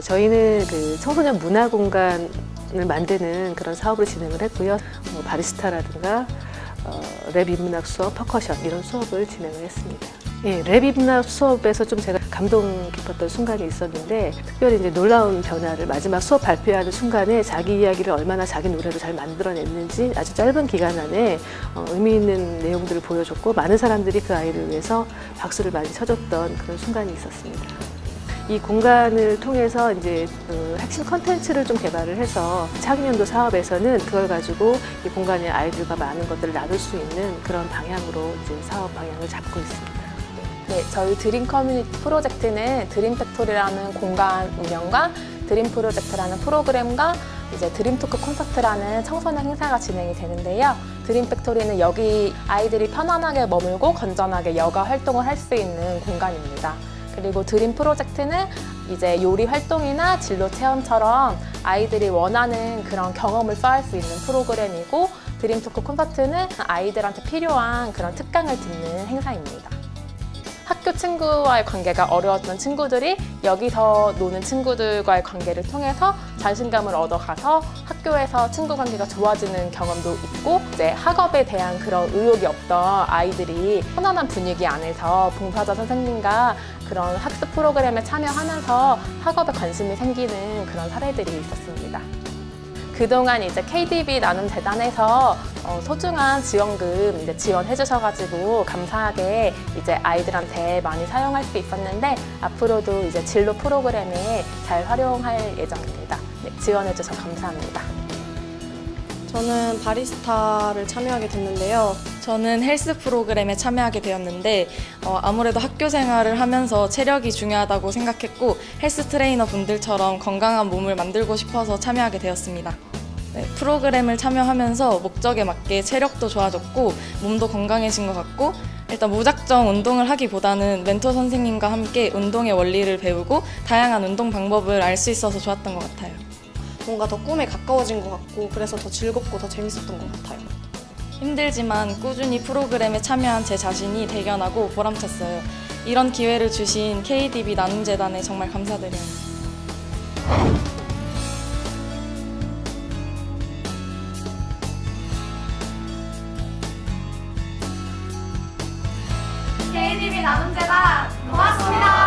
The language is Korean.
어, 저희는 그 청소년 문화 공간을 만드는 그런 사업을 진행을 했고요. 뭐 바리스타라든가 어, 랩 인문학 수업, 퍼커션 이런 수업을 진행을 했습니다. 예, 랩 인문학 수업에서 좀 제가 감동 깊었던 순간이 있었는데 특별히 이제 놀라운 변화를 마지막 수업 발표하는 순간에 자기 이야기를 얼마나 자기 노래로 잘 만들어냈는지 아주 짧은 기간 안에 어, 의미 있는 내용들을 보여줬고 많은 사람들이 그 아이를 위해서 박수를 많이 쳐줬던 그런 순간이 있었습니다. 이 공간을 통해서 이제 그 핵심 컨텐츠를 좀 개발을 해서 차기년도 사업에서는 그걸 가지고 이 공간에 아이들과 많은 것들을 나눌 수 있는 그런 방향으로 이제 사업 방향을 잡고 있습니다. 네, 저희 드림 커뮤니티 프로젝트는 드림 팩토리라는 공간 운영과 드림 프로젝트라는 프로그램과 이제 드림 토크 콘서트라는 청소년 행사가 진행이 되는데요. 드림 팩토리는 여기 아이들이 편안하게 머물고 건전하게 여가 활동을 할 수 있는 공간입니다. 그리고 드림 프로젝트는 이제 요리 활동이나 진로 체험처럼 아이들이 원하는 그런 경험을 쌓을 수 있는 프로그램이고 드림 토크 콘서트는 아이들한테 필요한 그런 특강을 듣는 행사입니다. 학교 친구와의 관계가 어려웠던 친구들이 여기서 노는 친구들과의 관계를 통해서 자신감을 얻어가서 학교에서 친구 관계가 좋아지는 경험도 있고 이제 학업에 대한 그런 의욕이 없던 아이들이 편안한 분위기 안에서 봉사자 선생님과 그런 학습 프로그램에 참여하면서 학업에 관심이 생기는 그런 사례들이 있었습니다. 그동안 이제 KDB 나눔 재단에서 어, 소중한 지원금 이제 지원해 주셔가지고 감사하게 이제 아이들한테 많이 사용할 수 있었는데 앞으로도 이제 진로 프로그램에 잘 활용할 예정입니다. 네, 지원해 주셔서 감사합니다. 저는 바리스타를 참여하게 됐는데요. 저는 헬스 프로그램에 참여하게 되었는데 어, 아무래도 학교 생활을 하면서 체력이 중요하다고 생각했고 헬스 트레이너 분들처럼 건강한 몸을 만들고 싶어서 참여하게 되었습니다. 네, 프로그램을 참여하면서 목적에 맞게 체력도 좋아졌고 몸도 건강해진 것 같고 일단 무작정 운동을 하기보다는 멘토 선생님과 함께 운동의 원리를 배우고 다양한 운동 방법을 알 수 있어서 좋았던 것 같아요. 뭔가 더 꿈에 가까워진 것 같고 그래서 더 즐겁고 더 재밌었던 것 같아요. 힘들지만 꾸준히 프로그램에 참여한 제 자신이 대견하고 보람찼어요. 이런 기회를 주신 KDB 나눔재단에 정말 감사드려요. 나눔재단 고맙습니다.